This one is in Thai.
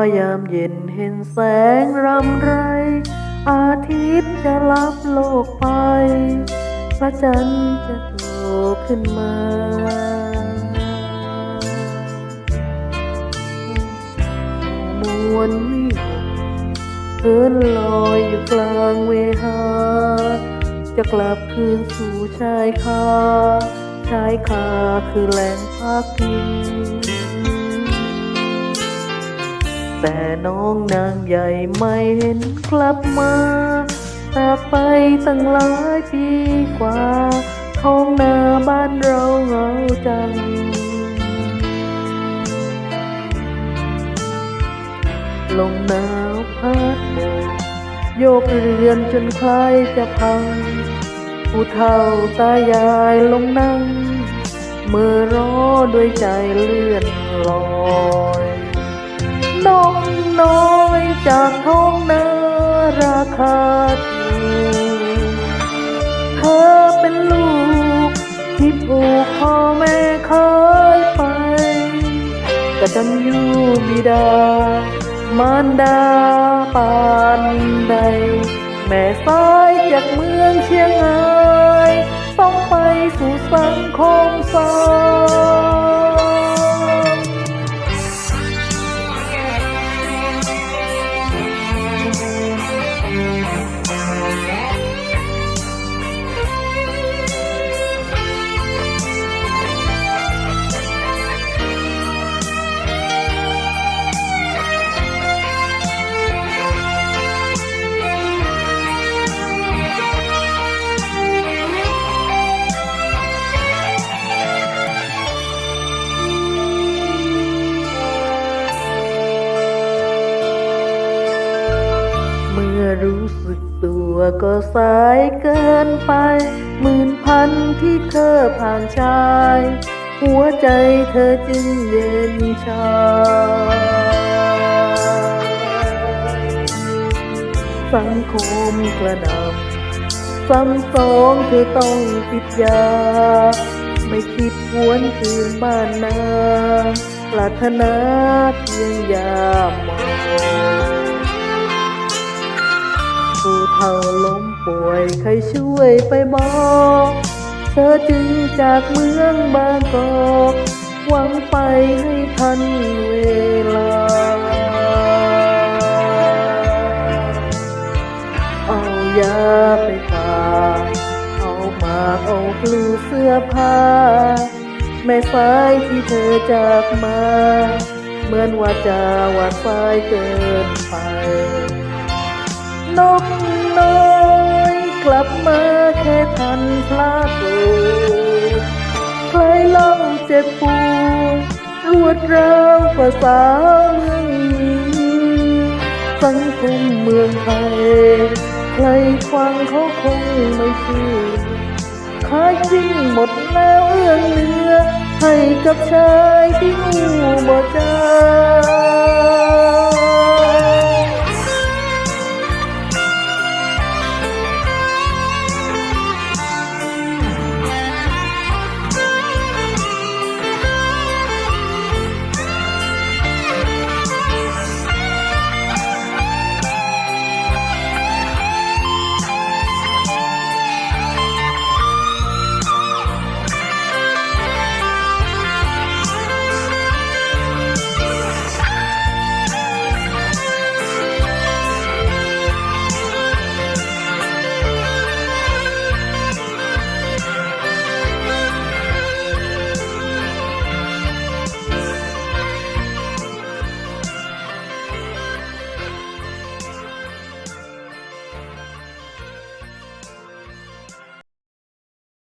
ายามเย็นเห็นแสงรำไร อาทิตย์จะรับโลกไป พระจันทร์จะโผล่ขึ้นมามวลวิหกเดินลอยอยู่กลางเวหา จะกลับคืนสู่ชายคา ชายคาคือแหล่งพักพิง แต่น้องนางใหญ่ไม่เห็นกลับมาจากไปตั้งหลายปีกว่าท้องนาบ้านเราเหงาจังลมหนาวพัดโบกโยกเรือนจนคล้ายจะพัง ผู้เฒ่าตายายลงนั่งเมื่อรอด้วยใจเลื่อนลอย น้องน้อยจากท้องนาราคาถูกเธอเป็นลูก ที่ผูกพ่อแม่เคยไปกตัญญูบิดามารดาปานใด แม่สายจากเมืองเชียงราย ต้องไปสู่สังคมสอง รู้สึกตัวก็สายเกินไปหมื่นพันที่เธอผ่านชาย หัวใจเธอจึงเย็นชาสังคมกระหนำซ้ำสองเธอต้องติดยา ไม่คิดหวนคืนบ้านนาปรารถนาเพียงยามอง ผู้เฒ่าล้มป่วยใครช่วยไปบอกเธอจึงจากเมืองบางกอกหวังไปให้ทันเวลาเอายาไปฝากเอาหมากเอากลูเสื้อผ้าแม่สายที่เธอจากมา เหมือนว่าจะว่าสายเกินไป นกน้อยกลับมาแค่ทันพลาดโใครเล่าเจ็บปวดรวดร้าวภาษาเมืองนี้สังคมเมืองไทย ใครฟังเขาคงไม่เชื่อขายจริงหมดแล้วเอื้องเนื้อให้กับชายที่หูบ่ใจ